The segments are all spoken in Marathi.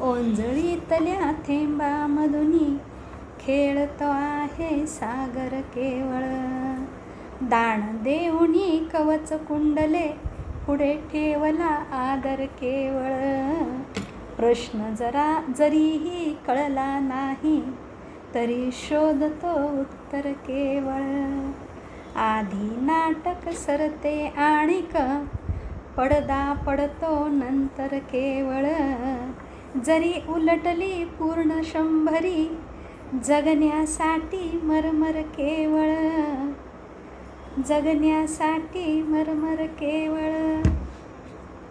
ओंजळीतल्या थेंबामधुनी खेळतो आहे सागर केवळ. दाण देऊनी कवच कुंडले पुढे ठेवला आदर केवळ. प्रश्न जरा जरीही कळला नाही तरी शोधतो उत्तर केवळ. आधी नाटक सरते आणिक पडदा पडतो नंतर केवळ. जरी उलटली पूर्ण शंभरी जगण्यासाठी मरमर केवळ. जगण्यासाठी मरमर केवळ.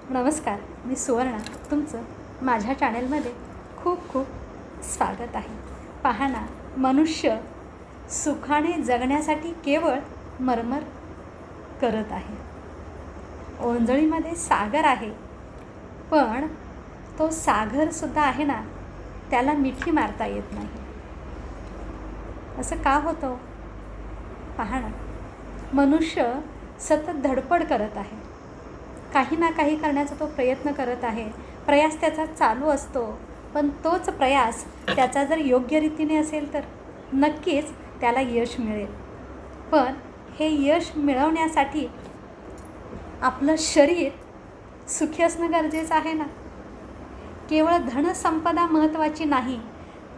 नमस्कार मी सुवर्णा तुमचं माझ्या चॅनलमध्ये खूप खूप स्वागत आहे. पहा ना मनुष्य सुखाने जगण्यासाठी केवळ मरमर करत आहे. ओंजळीमध्ये सागर आहे पण तो सागरसुद्धा आहे ना त्याला मिठी मारता येत नाही. असं का होतं? पहा ना. मनुष्य सतत धडपड करत आहे. काही ना काही करण्याचा तो प्रयत्न करत आहे. प्रयास त्याचा चालू असतो पण तोच प्रयास त्याचा जर योग्य रीतीने असेल तर नक्कीच त्याला यश मिळेल. पण हे यश मिळवण्यासाठी आपलं शरीर सुखी असणं गरजेचं आहे ना? केवळ धनसंपदा महत्त्वाची नाही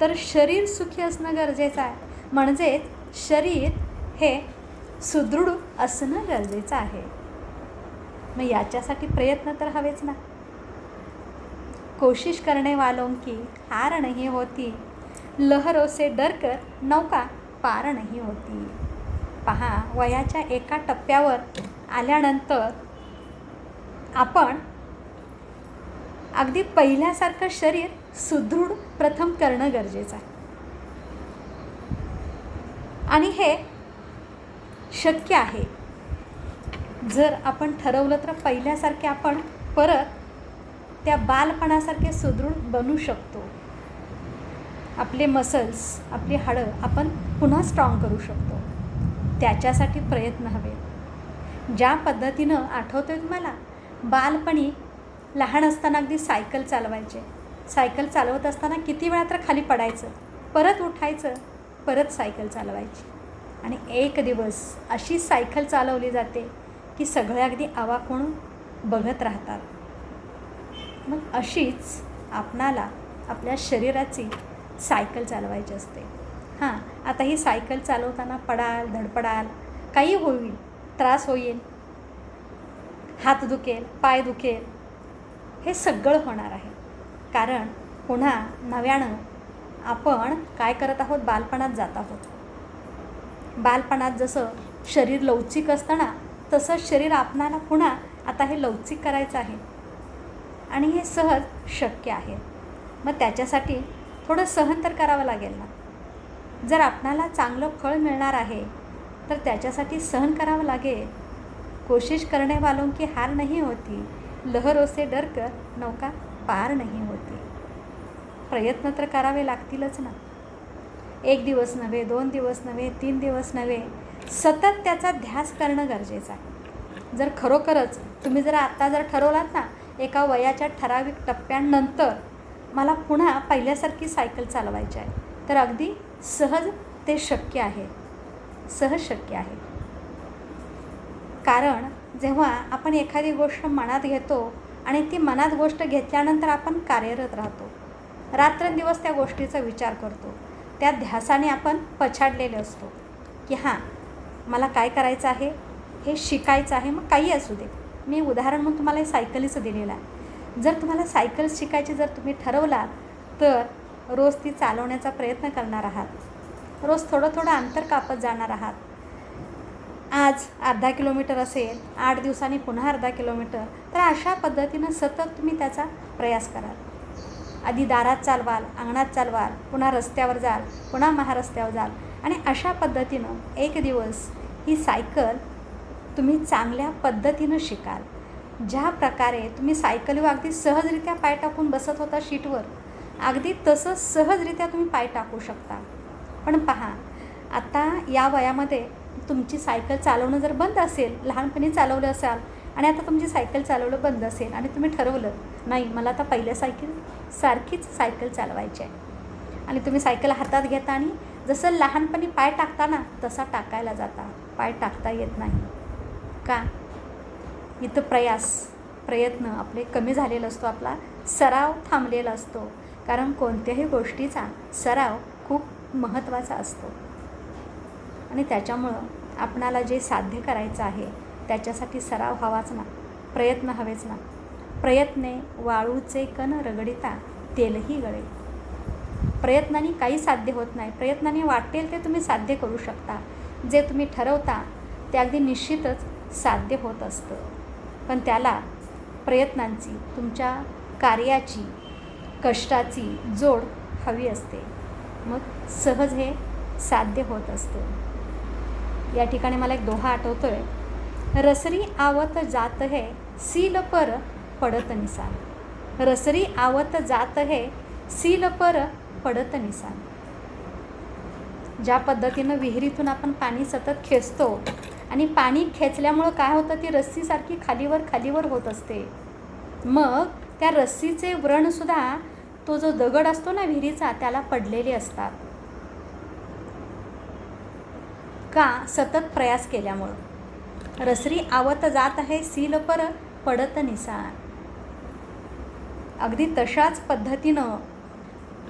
तर शरीर सुखी असणं गरजेचं आहे. म्हणजेच शरीर हे सुदृढ असणं गरजेचं आहे. मग याच्यासाठी प्रयत्न तर हवेच ना. कोशिश करणे वालों की हार नाही होती. लहरों से डरकर नौका पार नाही होती. पहा वयाच्या एका टप्प्यावर आल्यानंतर आपण अगदी पहिल्यासारखं शरीर सुदृढ प्रथम करणं गरजेचं आहे. आणि हे शक्य आहे. जर आपण ठरवलं तर पहिल्यासारखे आपण परत त्या बालपणासारखे सुदृढ बनू शकतो. आपले मसल्स आपली हाडं आपण पुन्हा स्ट्रॉंग करू शकतो. त्याच्यासाठी प्रयत्न हवे ज्या पद्धतीनं आठवतो आहे तुम्हाला? बालपणी लहान असताना अगदी सायकल चालवायचे. सायकल चालवत असताना किती वेळा तर खाली पडायचं. परत उठायचं परत सायकल चालवायची. आणि एक दिवस अशी सायकल चालवली जाते की सगळे अगदी आवाक म्हणून बघत राहतात. मग अशीच आपणाला आपल्या शरीराची सायकल चालवायची असते. हां आता ही सायकल चालवताना पडाल धडपडाल काही होईल त्रास होईल. हात दुखेल पाय दुखेल हे सगळं होणार आहे. कारण पुन्हा नव्यानं आपण काय करत आहोत? बालपणात जात आहोत. बालपणात जसं शरीर लवचिक असतं ना तसंच शरीर आपणाला पुन्हा आता हे लवचिक करायचं आहे. आणि हे सहज शक्य आहे. मग त्याच्यासाठी थोडं सहन तर करावं लागेल ना. जर आपणाला चांगलं फळ मिळणार आहे तर त्याच्यासाठी सहन करावं लागेल. कोशिश करणे वालों की हार नाही होती. लहरों से डर कर नौका पार नाही होती. प्रयत्न तर करावे लागतीलच ना. एक दिवस नव्हे दोन दिवस नव्हे तीन दिवस नव्हे सतत त्याचा ध्यास करणं गरजेचं आहे. जर खरोखरच तुम्ही जर आत्ता जर ठरवलात ना एका वयाच्या ठराविक टप्प्यांनंतर मला पुन्हा पहिल्यासारखी सायकल चालवायची आहे तर अगदी सहज ते शक्य आहे. सहज शक्य आहे. कारण जेव्हा आपण एखादी गोष्ट मनात घेतो आणि ती मनात गोष्ट घेतल्यानंतर आपण कार्यरत राहतो. रात्रंदिवस त्या गोष्टीचा विचार करतो. त्या ध्यासाने आपण पछाडलेले असतो की हां मला काय करायचं आहे? हे शिकायचं आहे. मग काही असू दे. मी उदाहरण म्हणून तुम्हाला हे सायकलीचं दिलेलं आहे. जर तुम्हाला सायकल शिकायची जर तुम्ही ठरवलात तर रोज ती चालवण्याचा प्रयत्न करणार आहात. रोज थोडं थोडं अंतर कापत जाणार आहात. आज अर्धा किलोमीटर असेल आठ दिवसांनी पुन्हा अर्धा किलोमीटर तर अशा पद्धतीनं सतत तुम्ही त्याचा प्रयास कराल. आधी दारात चालवाल अंगणात चालवाल पुन्हा रस्त्यावर जाल पुन्हा महारस्त्यावर जाल आणि अशा पद्धतीनं एक दिवस ही सायकल तुम्ही चांगल्या पद्धतीनं शिकाल. ज्या प्रकारे तुम्ही सायकलीवर अगदी सहजरित्या पाय टाकून बसत होता शीटवर अगदी तसं सहजरित्या तुम्ही पाय टाकू शकता. पण पहा आता या वयामध्ये तुमची सायकल चालवणं जर बंद असेल लहानपणी चालवलं असाल आणि आता तुमची सायकल चालवलं बंद असेल आणि तुम्ही ठरवलं नाही मला आता पहिल्या सायकल सारखीच सायकल चालवायची आहे. आणि तुम्ही सायकल हातात घेता आणि जसं लहानपणी पाय टाकता ना तसा टाकायला जाता. पाय टाकता येत नाही. का? इथं प्रयास प्रयत्न आपले कमी झालेला असतो आपला सराव थांबलेला असतो. कारण कोणत्याही गोष्टीचा सराव खूप महत्त्वाचा असतो. आणि त्याच्यामुळं आपणाला जे साध्य करायचं आहे त्याच्यासाठी सराव हवाच ना प्रयत्न हवेच ना. प्रयत्ने वाळूचे कण रगडिता तेलही गळे. प्रयत्नाने काही साध्य होत नाही. प्रयत्नाने वाटेल ते तुम्ही साध्य करू शकता. जे तुम्ही ठरवता ते अगदी निश्चितच साध्य होत असतं. पण त्याला प्रयत्नांची तुमच्या कार्याची कष्टाची जोड हवी असते. मग सहज हे साध्य होत असतं. या ठिकाणी मला एक दोहा आठवतो आहे रसरी आवत जात हे सील पर पडत निसान. रसरी आवत जात हे सील पर पडत निसान. ज्या पद्धतीनं विहिरीतून आपण पाणी सतत खेचतो आणि पाणी खेचल्यामुळं काय होतं ती रस्सीसारखी खालीवर खालीवर होत असते. मग त्या रस्सीचे व्रणसुद्धा तो जो दगड असतो ना विहिरीचा त्याला पडलेले असतात. का सतत प्रयास केल्यामुळं? रसरी आवत जात आहे सील पर पडत निसान. अगदी तशाच पद्धतीनं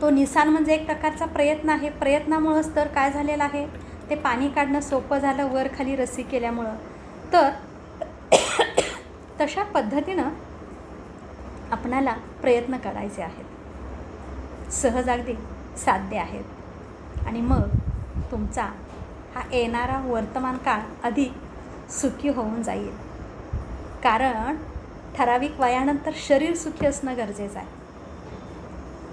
तो निसान म्हणजे एक प्रकारचा प्रयत्न आहे. प्रयत्नामुळंच तर काय झालेलं आहे? ते पाणी काढणं सोपं झालं वर खाली रस्सी केल्यामुळं. तर तशा पद्धतीनं आपणाला प्रयत्न करायचे आहेत. सहज अगदी साध्य आहेत. आणि मग तुमचा हा येणारा वर्तमान काळ अधिक सुखी होऊन जाईल. कारण ठराविक वयानंतर शरीर सुखी असणं गरजेचं आहे.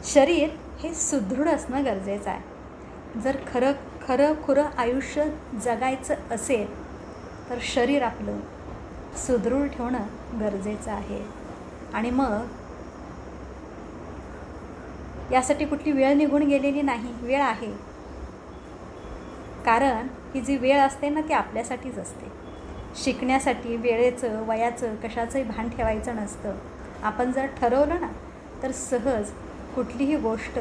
शरीर हे सुदृढ असणं गरजेचं आहे. जर खरं खरं खुरं आयुष्य जगायचं असेल तर शरीर आपलं सुदृढ ठेवणं गरजेचं आहे. आणि मग यासाठी कुठली वेळ निघून गेलेली नाही वेळ आहे. कारण ही जी वेळ असते ना ती आपल्यासाठीच असते. शिकण्यासाठी वेळेचं वयाचं कशाचंही भान ठेवायचं नसतं. आपण जर ठरवलं ना तर सहज कुठलीही गोष्ट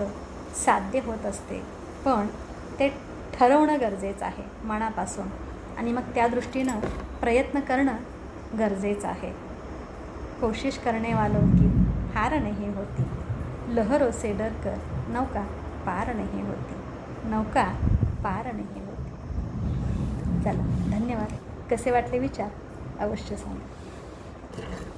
साध्य होत असते. पण ते ठरवणं गरजेचं आहे मनापासून. आणि मग त्या दृष्टीनं प्रयत्न करणं गरजेचं आहे. कोशिश करणेवालो की हार नाही होती. लहरो से नौका पार नाही होती. नौका पार नाही चला धन्यवाद. कसे वाटले विचार? अवश्य सांगा.